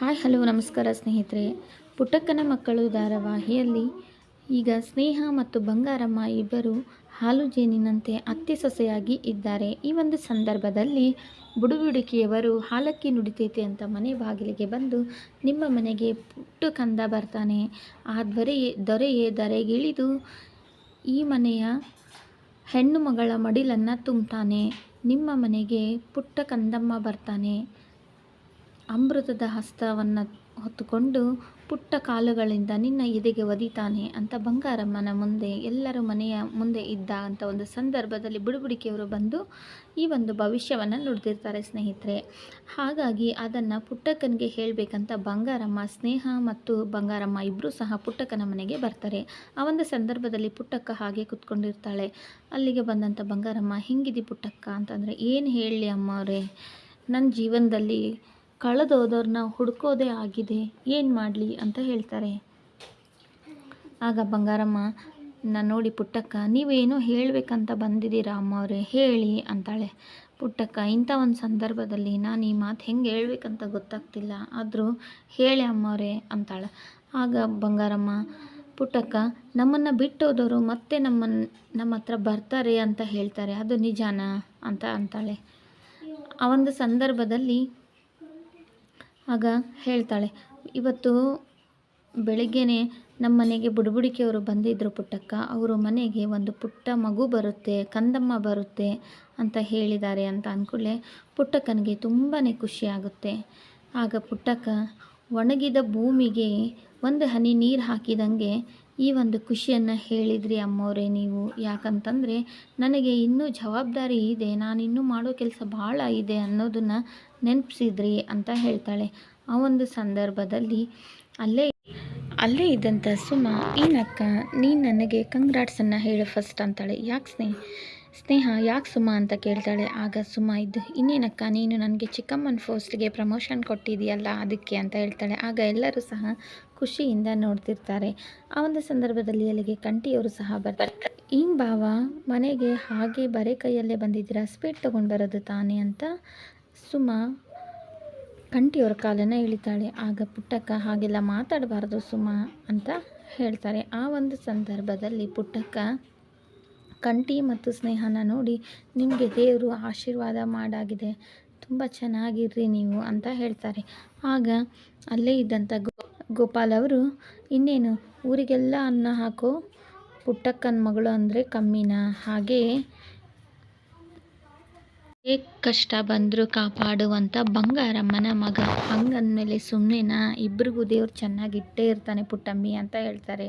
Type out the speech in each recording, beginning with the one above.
Hi, hello, ನಮಸ್ಕಾರ ಸ್ನೇಹಿತರೆ. ಪುಟ್ಟಕ್ಕನ ಮಕ್ಕಳು ಧಾರಾವಾಹಿಯಲ್ಲಿ ಈಗ ಸ್ನೇಹ ಮತ್ತು ಬಂಗಾರಮ್ಮ ಇಬ್ಬರು ಹಾಲು ಜೇನಿನಂತೆ ಅತ್ತೆ ಸೊಸೆಯಾಗಿ ಇದ್ದಾರೆ. ಈ ಒಂದು ಸಂದರ್ಭದಲ್ಲಿ ಬುಡುಬುಡುಕಿಯವರು ಹಾಲಕ್ಕಿ ನುಡಿತೈತೆ ಅಂತ ಮನೆ ಬಾಗಿಲಿಗೆ ಬಂದು ನಿಮ್ಮ ಮನೆಗೆ ಪುಟ್ಟು ಕಂದ ಬರ್ತಾನೆ. ಆ ದೊರೆಯೇ ದೊರೆಯೇ ದರೆಗಿಳಿದು ಈ ಮನೆಯ ಹೆಣ್ಣು ಮಗಳ ಮಡಿಲನ್ನು ತುಂಬ್ತಾನೆ. ನಿಮ್ಮ ಮನೆಗೆ ಪುಟ್ಟ ಕಂದಮ್ಮ ಬರ್ತಾನೆ. ಅಮೃತದ ಹಸ್ತವನ್ನು ಹೊತ್ತುಕೊಂಡು ಪುಟ್ಟ ಕಾಲುಗಳಿಂದ ನಿನ್ನ ಎದೆಗೆ ಒದಿತಾನೆ ಅಂತ ಬಂಗಾರಮ್ಮನ ಮುಂದೆ, ಎಲ್ಲರ ಮನೆಯ ಮುಂದೆ ಇದ್ದ ಅಂತ ಒಂದು ಸಂದರ್ಭದಲ್ಲಿ ಬುಡುಬುಡಿಕೆಯವರು ಬಂದು ಈ ಒಂದು ಭವಿಷ್ಯವನ್ನು ನುಡಿದಿರ್ತಾರೆ ಸ್ನೇಹಿತರೆ. ಹಾಗಾಗಿ ಅದನ್ನು ಪುಟ್ಟಕ್ಕನಿಗೆ ಹೇಳಬೇಕಂತ ಬಂಗಾರಮ್ಮ, ಸ್ನೇಹ ಮತ್ತು ಬಂಗಾರಮ್ಮ ಇಬ್ಬರೂ ಸಹ ಪುಟ್ಟಕ್ಕನ ಮನೆಗೆ ಬರ್ತಾರೆ. ಆ ಒಂದು ಸಂದರ್ಭದಲ್ಲಿ ಪುಟ್ಟಕ್ಕ ಹಾಗೆ ಕುತ್ಕೊಂಡಿರ್ತಾಳೆ. ಅಲ್ಲಿಗೆ ಬಂದಂಥ ಬಂಗಾರಮ್ಮ, ಹೆಂಗಿದಿ ಪುಟ್ಟಕ್ಕ? ಅಂತಂದರೆ, ಏನು ಹೇಳಲಿ ಅಮ್ಮ ಅವರೇ ನನ್ನ ಜೀವನದಲ್ಲಿ ಕಳೆದೋದವ್ರನ್ನ ಹುಡ್ಕೋದೇ ಆಗಿದೆ. ಏನು ಮಾಡಲಿ ಅಂತ ಹೇಳ್ತಾರೆ. ಆಗ ಬಂಗಾರಮ್ಮ ನಾನು ನೋಡಿ ಪುಟ್ಟಕ್ಕ, ನೀವೇನೋ ಹೇಳಬೇಕಂತ ಬಂದಿದ್ದೀರಾ ಅಮ್ಮ ಅವರೇ ಹೇಳಿ ಅಂತಾಳೆ. ಪುಟ್ಟಕ್ಕ, ಇಂಥ ಒಂದು ಸಂದರ್ಭದಲ್ಲಿ ನಾನು ಈ ಮಾತು ಹೆಂಗೆ ಹೇಳ್ಬೇಕಂತ ಗೊತ್ತಾಗ್ತಿಲ್ಲ. ಆದರೂ ಹೇಳಿ ಅಮ್ಮವರೇ ಅಂತಾಳೆ. ಆಗ ಬಂಗಾರಮ್ಮ, ಪುಟ್ಟಕ್ಕ, ನಮ್ಮನ್ನು ಬಿಟ್ಟೋದವರು ಮತ್ತೆ ನಮ್ಮನ್ನು ನಮ್ಮ ಹತ್ರ ಬರ್ತಾರೆ ಅಂತ ಹೇಳ್ತಾರೆ. ಅದು ನಿಜಾನಾ? ಅಂತ ಅಂತಾಳೆ. ಆ ಒಂದು ಸಂದರ್ಭದಲ್ಲಿ ಆಗ ಹೇಳ್ತಾಳೆ, ಇವತ್ತು ಬೆಳಗ್ಗೆನೇ ನಮ್ಮ ಮನೆಗೆ ಬುಡುಬುಡಿಕೆಯವರು ಬಂದಿದ್ದರು ಪುಟ್ಟಕ್ಕ. ಅವರು ಮನೆಗೆ ಒಂದು ಪುಟ್ಟ ಮಗು ಬರುತ್ತೆ, ಕಂದಮ್ಮ ಬರುತ್ತೆ ಅಂತ ಹೇಳಿದ್ದಾರೆ ಅಂತ ಅಂದ್ಕೂಡಲೇ ಪುಟ್ಟಕ್ಕನಿಗೆ ತುಂಬಾ ಖುಷಿಯಾಗುತ್ತೆ ಆಗ ಪುಟ್ಟಕ್ಕ, ಒಣಗಿದ ಭೂಮಿಗೆ ಒಂದು ಹನಿ ನೀರು ಹಾಕಿದಂಗೆ ಈ ಒಂದು ಖುಷಿಯನ್ನು ಹೇಳಿದ್ರಿ ಅಮ್ಮವರೇ ನೀವು. ಯಾಕಂತಂದರೆ ನನಗೆ ಇನ್ನೂ ಜವಾಬ್ದಾರಿ ಇದೆ ನಾನು ಇನ್ನೂ ಮಾಡೋ ಕೆಲಸ ಭಾಳ ಇದೆ ಅನ್ನೋದನ್ನು ನೆನಪಿಸಿದ್ರಿ ಅಂತ ಹೇಳ್ತಾಳೆ. ಆ ಒಂದು ಸಂದರ್ಭದಲ್ಲಿ ಅಲ್ಲೇ ಅಲ್ಲೇ ಇದ್ದಂಥ ಸುಮ, ಏನಕ್ಕ, ನೀನು ನನಗೆ ಕಂಗ್ರಾಟ್ಸನ್ನು ಹೇಳು ಫಸ್ಟ್ ಅಂತಾಳೆ. ಯಾಕೆ ಸ್ನೇಹ? ಸ್ನೇಹ ಯಾಕೆ ಸುಮಾ ಅಂತ ಕೇಳ್ತಾಳೆ. ಆಗ ಸುಮಾ ಇದ್ದು ಇನ್ನೇನಕ್ಕ, ನೀನು ನನಗೆ ಚಿಕ್ಕಮ್ಮನ ಫೋಸ್ಟ್ಗೆ ಪ್ರಮೋಷನ್ ಕೊಟ್ಟಿದೆಯಲ್ಲ ಅದಕ್ಕೆ ಅಂತ ಹೇಳ್ತಾಳೆ. ಆಗ ಎಲ್ಲರೂ ಸಹ ಖುಷಿಯಿಂದ ನೋಡ್ತಿರ್ತಾರೆ. ಆ ಒಂದು ಸಂದರ್ಭದಲ್ಲಿ ಅಲ್ಲಿಗೆ ಕಂಠಿಯವರು ಸಹ ಬರ್ತಾರೆ. ಹಿಂಗೆ ಭಾವ, ಮನೆಗೆ ಹಾಗೆ ಬರೆ ಕೈಯಲ್ಲೇ ಬಂದಿದ್ದೀರಾ? ಸ್ಪೀಡ್ ತೊಗೊಂಡು ಬರೋದು ತಾನೇ ಅಂತ ಸುಮಾ ಕಂಠಿಯವ್ರ ಕಾಲನ್ನು ಇಳಿತಾಳೆ. ಆಗ ಪುಟ್ಟಕ್ಕ, ಹಾಗೆಲ್ಲ ಮಾತಾಡಬಾರ್ದು ಸುಮಾ ಅಂತ ಹೇಳ್ತಾರೆ. ಆ ಒಂದು ಸಂದರ್ಭದಲ್ಲಿ ಪುಟ್ಟಕ್ಕ ಕಂಠಿ ಮತ್ತು ಸ್ನೇಹನ ನೋಡಿ ನಿಮಗೆ ದೇವರು ಆಶೀರ್ವಾದ ಮಾಡಾಗಿದೆ. ತುಂಬ ಚೆನ್ನಾಗಿರ್ರಿ ನೀವು ಅಂತ ಹೇಳ್ತಾರೆ. ಆಗ ಅಲ್ಲೇ ಇದ್ದಂಥ ಗೋಪಾಲ್ ಅವರು, ಇನ್ನೇನು, ಊರಿಗೆಲ್ಲ ಅನ್ನ ಹಾಕೋ ಪುಟ್ಟಕ್ಕನ ಮಗಳು ಅಂದರೆ ಕಮ್ಮಿನ? ಹಾಗೆ ಏ ಕಷ್ಟ ಬಂದರೂ ಕಾಪಾಡುವಂಥ ಬಂಗಾರಮ್ಮನ ಮಗ. ಹಂಗಂದಮೇಲೆ ಸುಮ್ಮನೆನಾ ಇಬ್ರಿಗೂ ದೇವ್ರು ಚೆನ್ನಾಗಿ ಇಟ್ಟೇ ಇರ್ತಾನೆ ಪುಟ್ಟಮ್ಮಿ ಅಂತ ಹೇಳ್ತಾರೆ.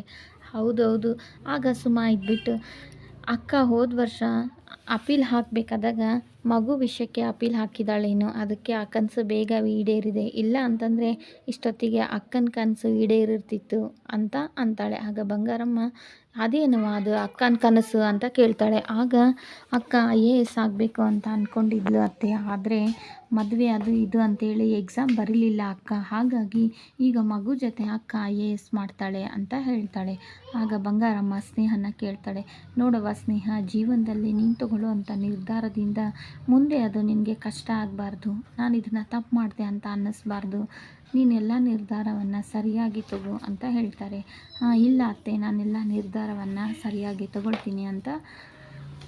ಹೌದೌದು. ಆಗ ಸುಮ ಇದ್ಬಿಟ್ಟು ಅಕ್ಕ ಹೋದ ವರ್ಷ ಅಪೀಲ್ ಹಾಕಬೇಕಾದಾಗ ಮಗು ವಿಷಯಕ್ಕೆ ಅಪೀಲ್ ಹಾಕಿದಾಳೇನೋ, ಅದಕ್ಕೆ ಆ ಕನಸು ಬೇಗ ಈಡೇರಿದೆ. ಇಲ್ಲ ಅಂತಂದರೆ ಇಷ್ಟೊತ್ತಿಗೆ ಅಕ್ಕನ ಕನಸು ಈಡೇರಿರ್ತಿತ್ತು ಅಂತ ಅಂತಾಳೆ. ಆಗ ಬಂಗಾರಮ್ಮ ಅದೇನು ಅದು ಅಕ್ಕನ ಕನಸು ಅಂತ ಕೇಳ್ತಾಳೆ. ಆಗ ಅಕ್ಕ ಐ ಎ ಎಸ್ ಆಗಬೇಕು ಅಂತ ಅಂದ್ಕೊಂಡಿದ್ಲು ಅತ್ತೆ. ಆದರೆ ಮದುವೆ ಅದು ಇದು ಅಂತೇಳಿ ಎಕ್ಸಾಮ್ ಬರೀಲಿಲ್ಲ ಅಕ್ಕ. ಹಾಗಾಗಿ ಈಗ ಮಗು ಜೊತೆ ಅಕ್ಕ ಐ ಎ ಎಸ್ ಮಾಡ್ತಾಳೆ ಅಂತ ಹೇಳ್ತಾಳೆ. ಆಗ ಬಂಗಾರಮ್ಮ ಸ್ನೇಹನ ಕೇಳ್ತಾಳೆ. ನೋಡುವ ಸ್ನೇಹ, ಜೀವನದಲ್ಲಿ ನೀನು ತಗೊಳ್ಳುವಂಥ ನಿರ್ಧಾರದಿಂದ ಮುಂದೆ ಅದು ನಿನಗೆ ಕಷ್ಟ ಆಗಬಾರ್ದು. ನಾನು ಇದನ್ನು ತಪ್ಪು ಮಾಡಿದೆ ಅಂತ ಅನ್ನಿಸ್ಬಾರ್ದು. ನೀನೆಲ್ಲ ನಿರ್ಧಾರವನ್ನು ಸರಿಯಾಗಿ ತಗೋ ಅಂತ ಹೇಳ್ತಾರೆ. ಇಲ್ಲ ಅತ್ತೆ, ನಾನೆಲ್ಲ ನಿರ್ಧಾರವನ್ನು ಸರಿಯಾಗಿ ತಗೊಳ್ತೀನಿ ಅಂತ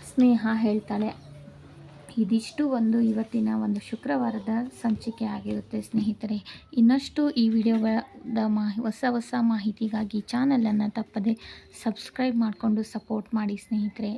ಸ್ನೇಹ ಹೇಳ್ತಾಳೆ. ಇದಿಷ್ಟು ಒಂದು ಇವತ್ತಿನ ಒಂದು ಶುಕ್ರವಾರದ ಸಂಚಿಕೆ ಆಗಿರುತ್ತೆ ಸ್ನೇಹಿತರೆ. ಇನ್ನಷ್ಟು ಈ ವಿಡಿಯೋಗಳ ಮಾಹಿ ಹೊಸ ಹೊಸ ಮಾಹಿತಿಗಾಗಿ ಚಾನಲನ್ನು ತಪ್ಪದೆ ಸಬ್ಸ್ಕ್ರೈಬ್ ಮಾಡಿಕೊಂಡು ಸಪೋರ್ಟ್ ಮಾಡಿ ಸ್ನೇಹಿತರೆ.